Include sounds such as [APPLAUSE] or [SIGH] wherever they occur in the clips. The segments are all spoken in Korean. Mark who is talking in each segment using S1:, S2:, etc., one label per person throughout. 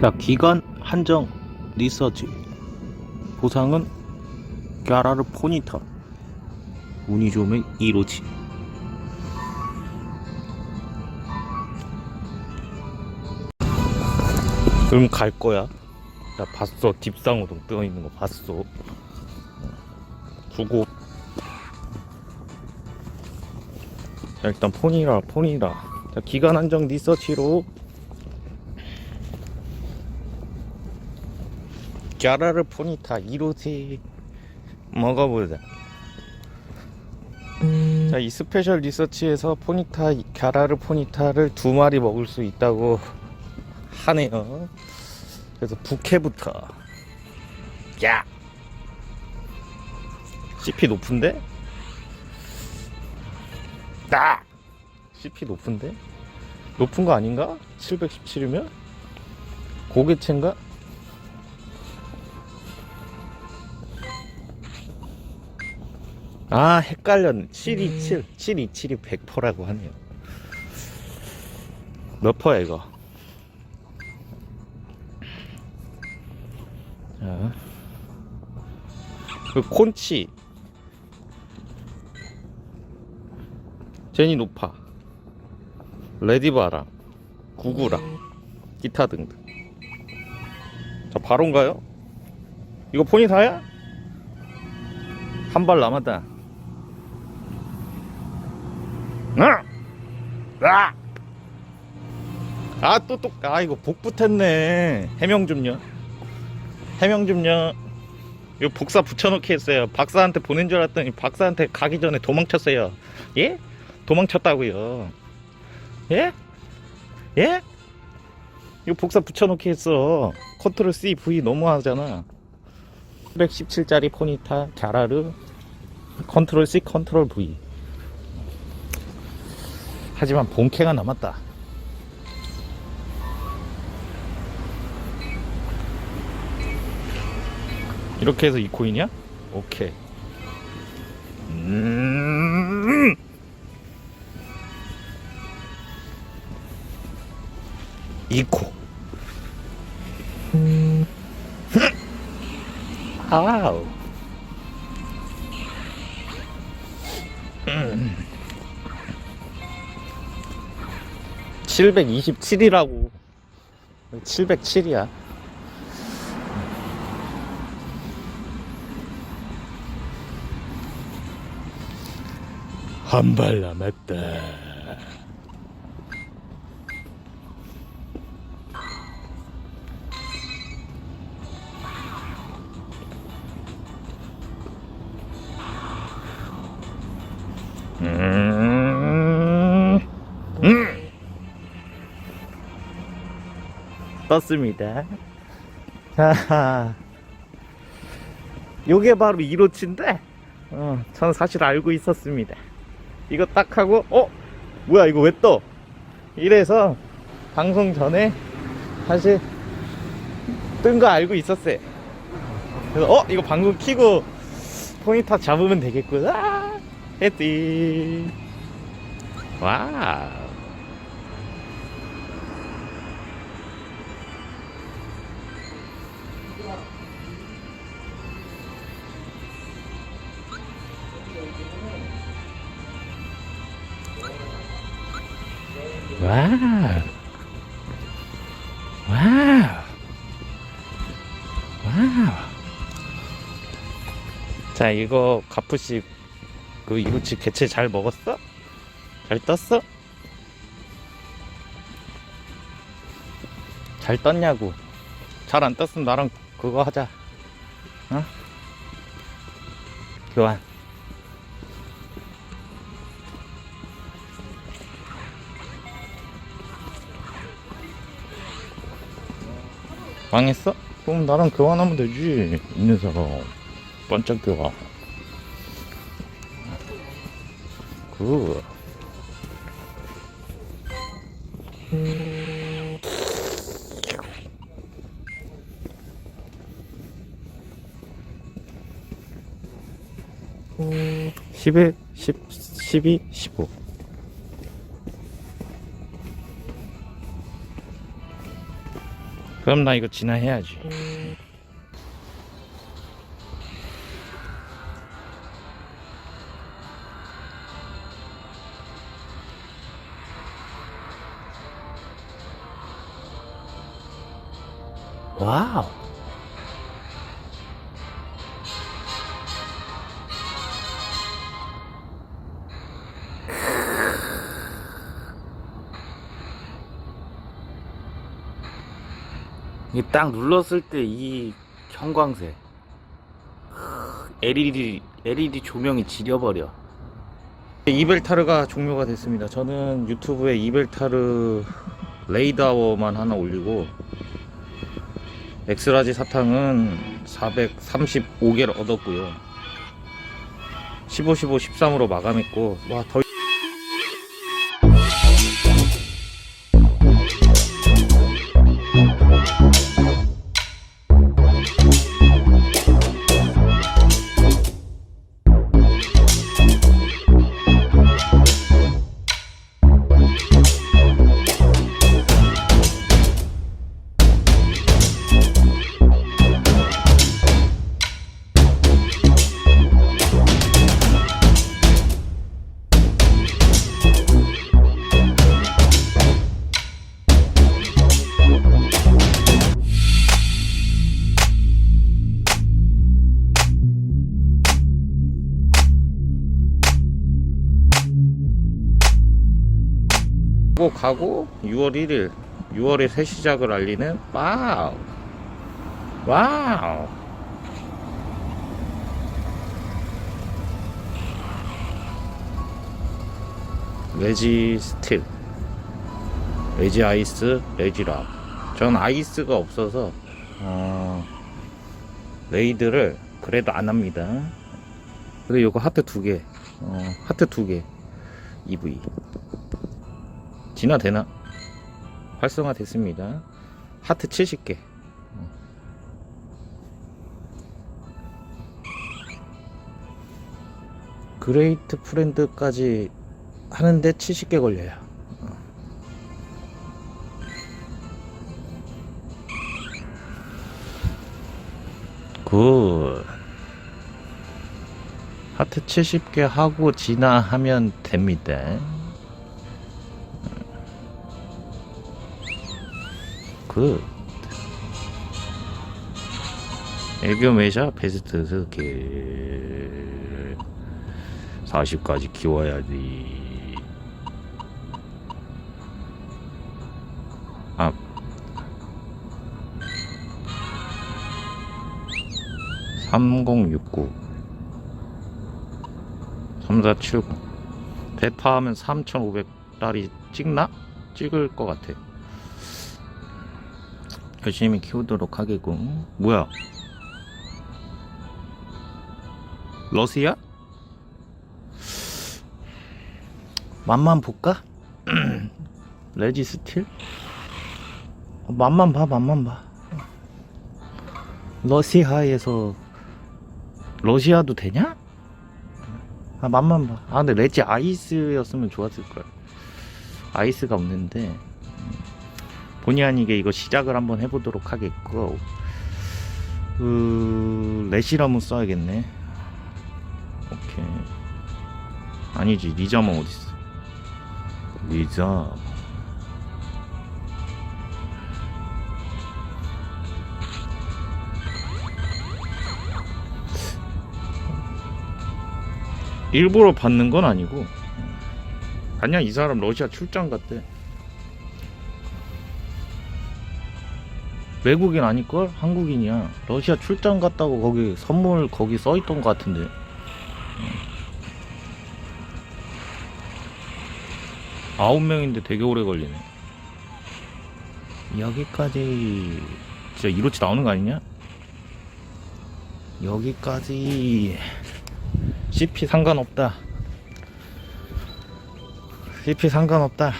S1: 자, 기간 한정 리서치. 보상은 갸라르 포니타. 운이 좋으면 이로치. 그럼 갈 거야. 나 봤어. 딥상우동 떠 있는 거 봤어. 주고. 자, 일단 폰이라, 폰이라. 자, 기간 한정 리서치로 갸라르 포니타 이로세 먹어보자. 자, 이 스페셜 리서치에서 포니타, 갸라르 포니타를 두 마리 먹을 수 있다고 하네요. 그래서 부캐부터. 야! CP 높은데? 나! CP 높은데? 높은 거 아닌가? 717이면? 고개체인가? 아 헷갈렸네. 727 727이 100%라고 하네요. 몇 퍼야 이거? 자. 그 콘치. 제니 노파. 레디바랑. 구구랑. 기타 등등. 자 바로인가요? 이거 폰이 다야? 한 발 남았다 아! 아! 아, 또, 또, 아, 이거 복 붙었네. 해명 좀요. 해명 좀요. 이거 복사 붙여놓기 했어요. 박사한테 보낸 줄 알았더니 박사한테 가기 전에 도망쳤어요. 예? 도망쳤다고요. 예? 예? 이거 복사 붙여놓기 했어. 컨트롤 C, V 너무하잖아. 117짜리 포니타, 갸라르, 컨트롤 C, 컨트롤 V. 하지만 본캐가 남았다. 이렇게 해서 이 코인이야? 오케이. 음. 이코. 아우. 음. 727이라고. 707이야. 한 발 남았다. 음, 떴습니다. 하하. 요게 바로 이로치인데, 어, 저는 사실 알고 있었습니다. 이거 딱 하고, 어? 뭐야, 이거 왜 떠? 이래서 방송 전에 사실 뜬 거 알고 있었어요. 그래서, 어? 이거 방금 키고 포인터 잡으면 되겠구나. 했지. 와우. 자, 이거 가프씨 그 이구치 개체 잘 먹었어? 잘 떴어? 잘 떴냐고. 잘 안 떴으면 나랑 그거 하자. 어? 교환. 망했어? 그럼 나랑 교환하면 되지 이 녀석아. 반짝 교환 그11, 10, 12, 15 그럼 나 이거 진화해야지. 와우. 이게 딱 눌렀을 때 이 형광색 LED LED 조명이 지려버려. 이벨타르가 종료가 됐습니다. 저는 유튜브에 이벨타르 레이더만 하나 올리고 엑스라지 사탕은 435개를 얻었고요. 15, 15, 13으로 마감했고 와 더. 고 가고 6월 1일 6월의 새 시작을 알리는 와우. 와우. 레지 스틸 레지 아이스 레지락 전 아이스가 없어서 어, 레이드를 그래도 안 합니다. 그리고 요거 하트 두개 어, 하트 두개 EV 진화되나? 활성화 됐습니다. 하트 70개. 그레이트 프렌드까지 하는데 70개 걸려요. 굿. 하트 70개 하고 진화하면 됩니다. 굿. 애교 메샤 베스트 스킬 40까지 키워야지 아3069 3470 대파하면 3500달이 찍나? 찍을 것 같아 열심히 키우도록 하겠고 뭐야 러시아? 맛만 볼까? [CLEARS THROAT] 레지 스틸? 어, 맛만 봐 맛만 봐 러시아에서 러시아도 되냐? 아 맛만 봐아 근데 레지 아이스였으면 좋았을 거야 아이스가 없는데 본의 아니게 이거 시작을 한번 해보도록 하겠고 그 레시라무 써야겠네. 오케이. 아니지 리자몽 어딨어? 리자 일부러 받는 건 아니고 아니야 이 사람 러시아 출장 갔대 외국인 아닐걸? 한국인이야. 러시아 출장 갔다고 거기 선물 거기 써있던 것 같은데. 아홉 명인데 되게 오래 걸리네. 여기까지 진짜 이로치 나오는 거 아니냐? 여기까지 CP 상관없다. CP 상관없다.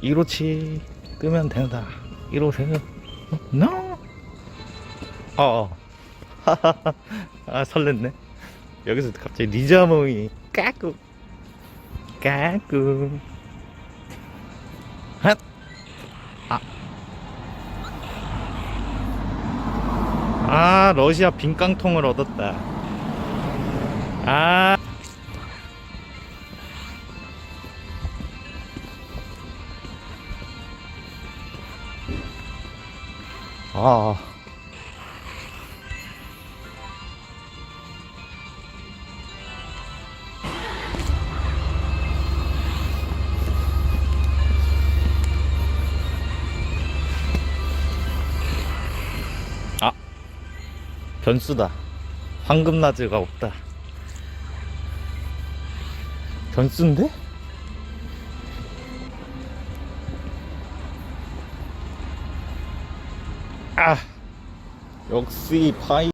S1: 이로치 끄면 된다. 1호생은 No. 어. 어. [LAUGHS] 아 설렜네. 여기서 갑자기 리자몽이 까꾸 까꾸. 핫. 아. 아 러시아 빈깡통을 얻었다 아 아. 아. 변수다. 황금나즈가 없다. 변수인데? 아. 역시 파이